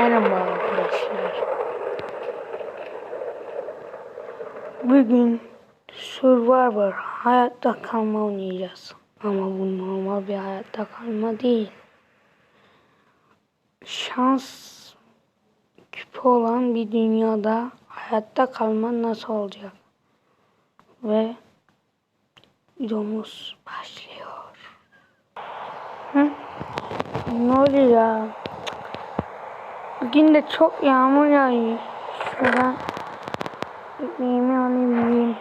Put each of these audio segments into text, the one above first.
Merhaba arkadaşlar. Bugün Survivor hayatta kalma oynayacağız. Ama bu normal bir hayatta kalma değil. Şans küpü olan bir dünyada hayatta kalma nasıl olacak? Ve videomuz başlıyor. Hı? Ne oluyor? Bugün de çok yağmur yağıyor. Şuradan ekmeğimi alayım yiyeyim.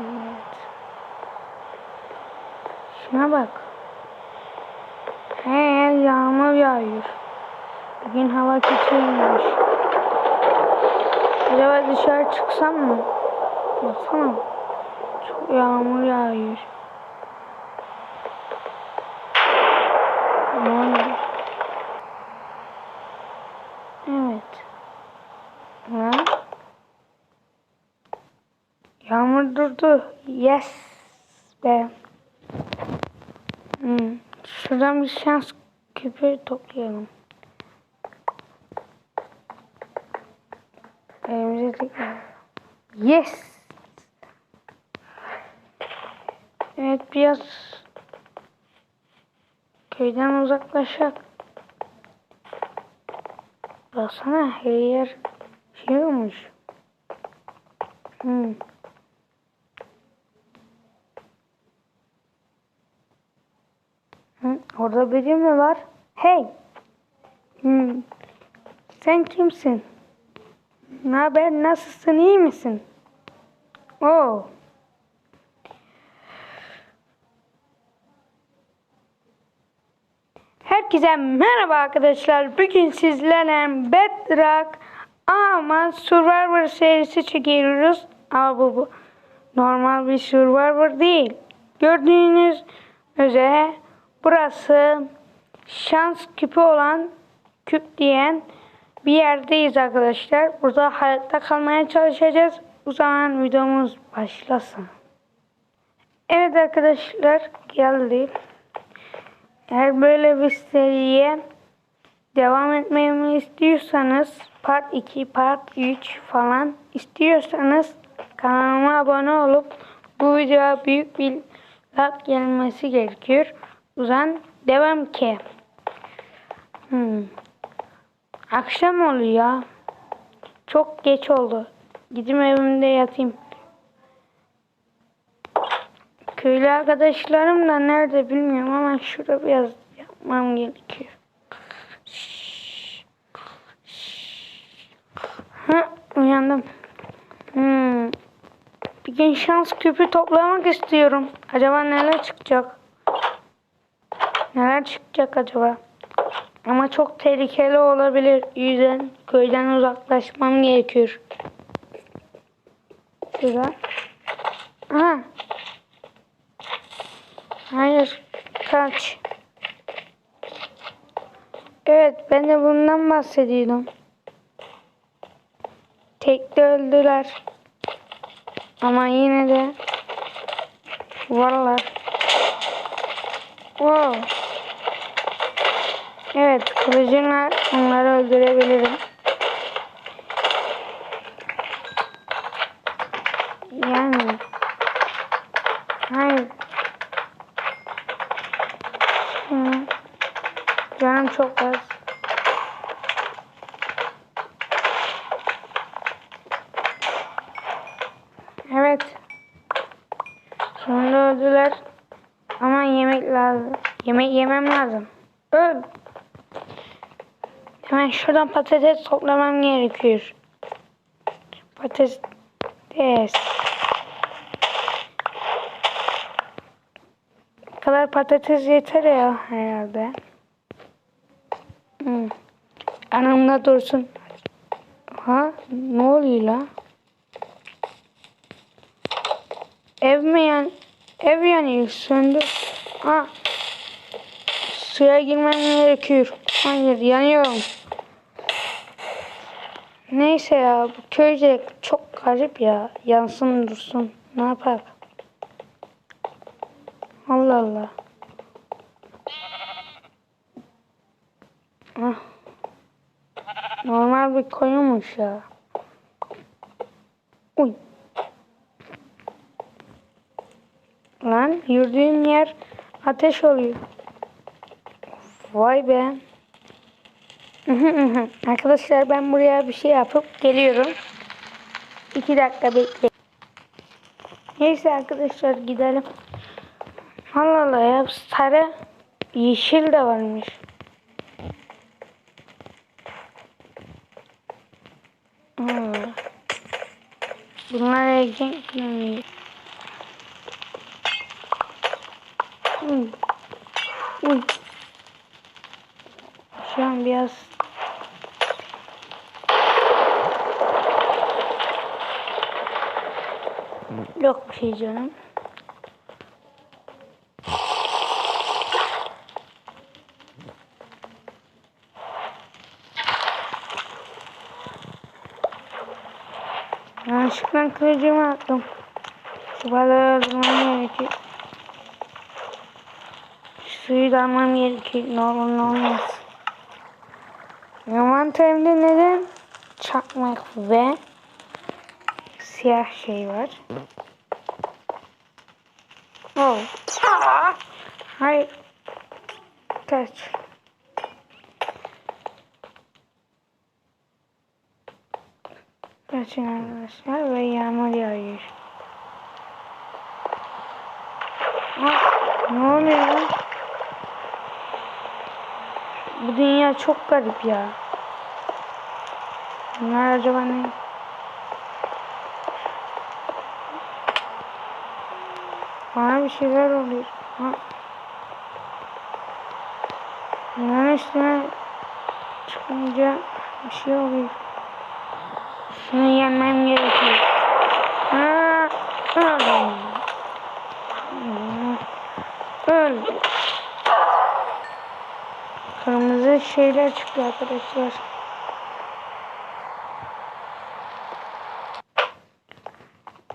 Evet. Şuna bak. He yağmur yağıyor. Bugün hava kötüymüş. Acaba dışarı çıksam mı? Baksana. Çok yağmur yağıyor. Ne oluyor? Evet. Ha? Durdu. Yes be. Hmm. Şuradan bir şans küpü toplayalım. Yes. Evet biraz köyden uzaklaşak. Baksana her yer şey olmuş. Hmm. Hı, orada biri mi var? Hey! Hmm. Sen kimsin? Ne haber? Nasılsın? İyi misin? Oo. Herkese merhaba arkadaşlar. Bugün sizlerle Bedrock ama Survivor serisi çekiyoruz. Ama bu, bu normal bir Survivor değil. Gördüğünüz üzere burası şans küpü olan küp diyen bir yerdeyiz arkadaşlar. Burada hayatta kalmaya çalışacağız. O zaman videomuz başlasın. Evet arkadaşlar geldi. Eğer böyle bir seriye devam etmemi istiyorsanız part 2, part 3 falan istiyorsanız kanalıma abone olup bu videoya büyük bir like gelmesi gerekiyor. O zaman devam ki. Hmm. Akşam oluyor. Çok geç oldu. Gideyim evimde yatayım. Köylü arkadaşlarım da nerede bilmiyorum ama şurada biraz yapmam gerekiyor. Ha, uyandım. Hmm. Bir gün şans küpü toplamak istiyorum. Acaba neler çıkacak? Neler çıkacak acaba? Ama çok tehlikeli olabilir. Yüzden köyden uzaklaşmam gerekiyor. Güzel. Aha. Hayır. Kaç. Evet ben de bundan bahsediyordum. Tekte öldüler. Ama yine de varlar. Wow. Kılıcımla onları öldürebilirim. Yani. Hayır. Hı. Canım çok az. Evet. Sonunda öldüler. Ama yemek lazım. Yemek yemem lazım. Öl. Hemen şuradan patates toplamam gerekiyor. Patates. Bu kadar patates yeter ya herhalde. Hmm. Anamda dursun. Ha? Ne oluyor la? Ev mi yan? Ev yanıyor. Söndü. Ha. Suya girmem gerekiyor. Hayır yanıyorum. Neyse ya bu köyce çok garip ya. Yansın dursun. Ne yapar? Allah Allah. Ah. Normal bir koyunmuş ya. Uy. Lan yürüdüğüm yer ateş oluyor. Vay be. Arkadaşlar ben buraya bir şey yapıp geliyorum. İki dakika bekle. Neyse arkadaşlar gidelim. Allah Allah ya sarı yeşil de varmış. Aa. Bunlar mi? Uy. Uy. Şu an biraz Yok bir şey canım. Yanlışlıkla kılıcımı attım. Şu balığı öldürmem gerekiyor. Şu suyu da almam gerekiyor. Ne olur ne olmaz. Neden çakmak ve siyah şey var? Oh. Hayır. Kaç. Kaçın arkadaşlar ve yağmur yağıyor. Ah, ne oluyor? Bu dünya çok garip ya. Bunlar acaba ne? Bana bir şeyler oluyor. Ha. Bunların üstüne çıkınca bir şey oluyor. Şunu yenmem gerekiyor. Ha, öl. Öl. Kırmızı şeyler çıktı arkadaşlar.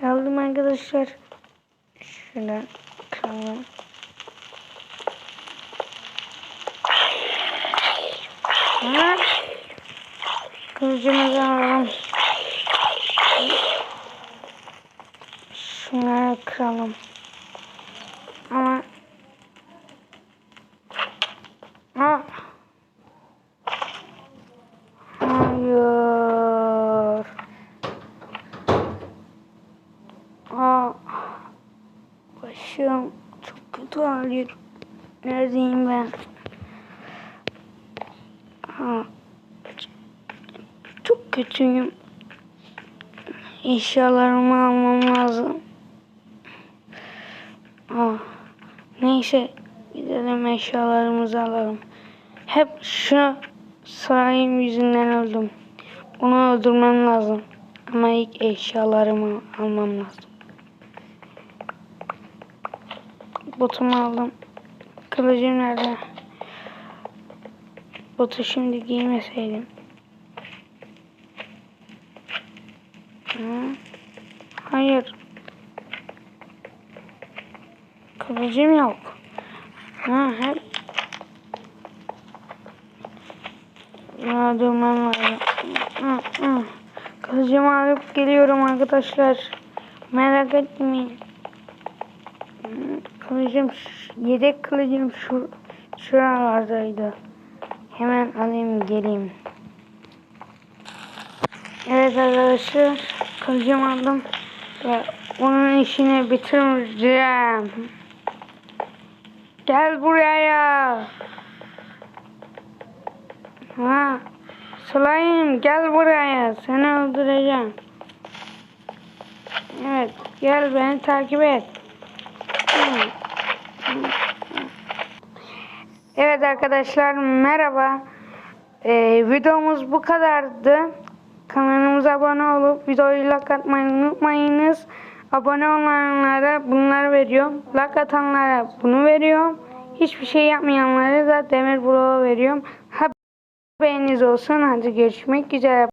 Aldım arkadaşlar. Şöyle kıralım. Kılıcımızı alalım. Şunları kıralım. Ama Ha. Hayır. Aa. Başım çok kötü ağrıyor. Neredeyim ben? Ha. Çok kötüyüm. Eşyalarımı almam lazım. Ah. Neyse gidelim eşyalarımızı alalım. Hep şu sarayım yüzünden öldüm. Onu öldürmem lazım. Ama ilk eşyalarımı almam lazım. Botumu aldım. Kılıcım nerede? Botu şimdi giymeseydim. Hı? Hayır. Kılıcım yok. Ha, hep Ya durmam lazım. Hı, hı. Kılıcımı alıp geliyorum arkadaşlar. Merak etmeyin. Kılıcım, yedek kılıcım şu şuralardaydı. Hemen alayım geleyim. Evet arkadaşlar kılıcımı aldım ve onun işini bitireceğim. Gel buraya. Ha, Slayım gel buraya. Seni öldüreceğim. Evet, gel beni takip et. Evet arkadaşlar merhaba. Ee, videomuz bu kadardı. Kanalımıza abone olup videoyu like atmayı unutmayınız. Abone olanlara bunlar veriyorum. Like atanlara bunu veriyorum. Hiçbir şey yapmayanlara da demir bloğu veriyorum. Haberiniz olsun. Hadi görüşmek üzere.